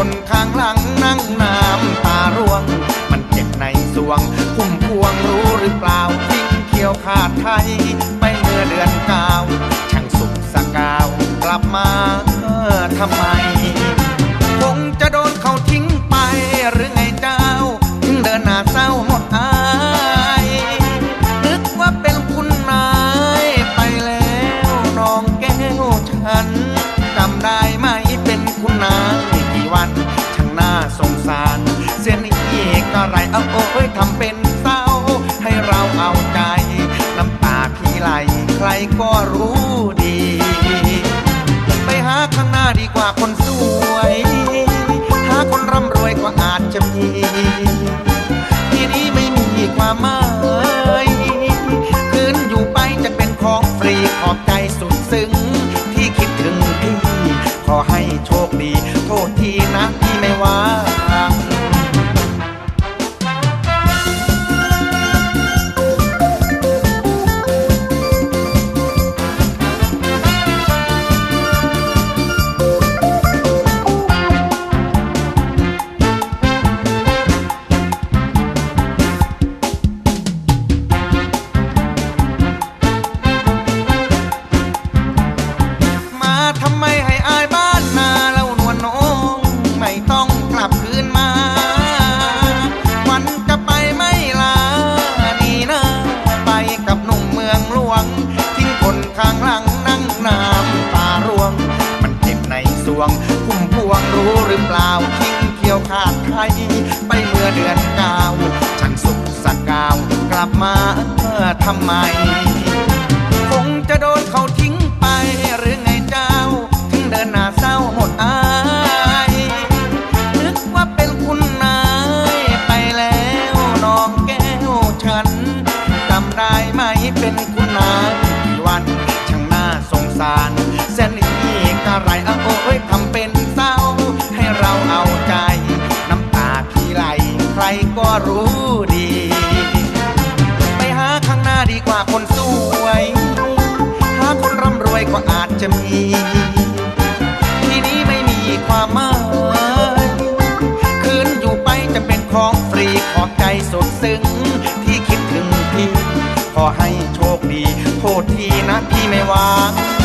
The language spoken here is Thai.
คนข้างหลังนั่งน้ำตาร่วง มันเจ็บในสวง คุ้มพวงรู้หรือเปล่าทิ้งเขียวขาดไทย ไปเมื่อเดือนเก้าช่างสุขสกาว กลับมาเออทำไม คงจะโดนเขาทิ้งไปหรือไงเจ้า ถึงเดินหน้าเศร้าหมดอายนึกว่าเป็นคุณนายไปแล้วน้องแก้วฉันจำได้ไหม สงสาร เส้นอีกก็ไรเอาโอ้ยทำเป็นเศร้า ให้เราเอาใจ น้ำตาพี่ไหลใครก็รู้ดี ไปหาข้างหน้าดีกว่าคนสวย หาคนร่ำรวยก็อาจจะมี ที่นี้ไม่มีความหมาย กับหนุ่มเมืองหลวง ทิ้งคนข้างหลังนั่งน้ำตาร่วง มันเจ็บในสวง คุ้มพวงรู้หรือเปล่าทิ้งเที่ยวขาดไทยไปเมื่อเดือนเก้าฉันสุขสกาว กลับมาเมื่อทำไม นี่กะไรเอาโอ้ยทำเป็นเศร้า ให้เราเอาใจ น้ำตาพี่ไหลใครก็รู้ดี ไปหาข้างหน้าดีกว่าคนสวย หาคนร่ำรวยก็อาจจะมี ที่นี้ไม่มีความหมายคืนอยู่ไปจะเป็นของฟรีขอบใจสดซึ้งที่คิดถึงพี่ ขอให้โชคดี โทษทีนะพี่ไม่วาง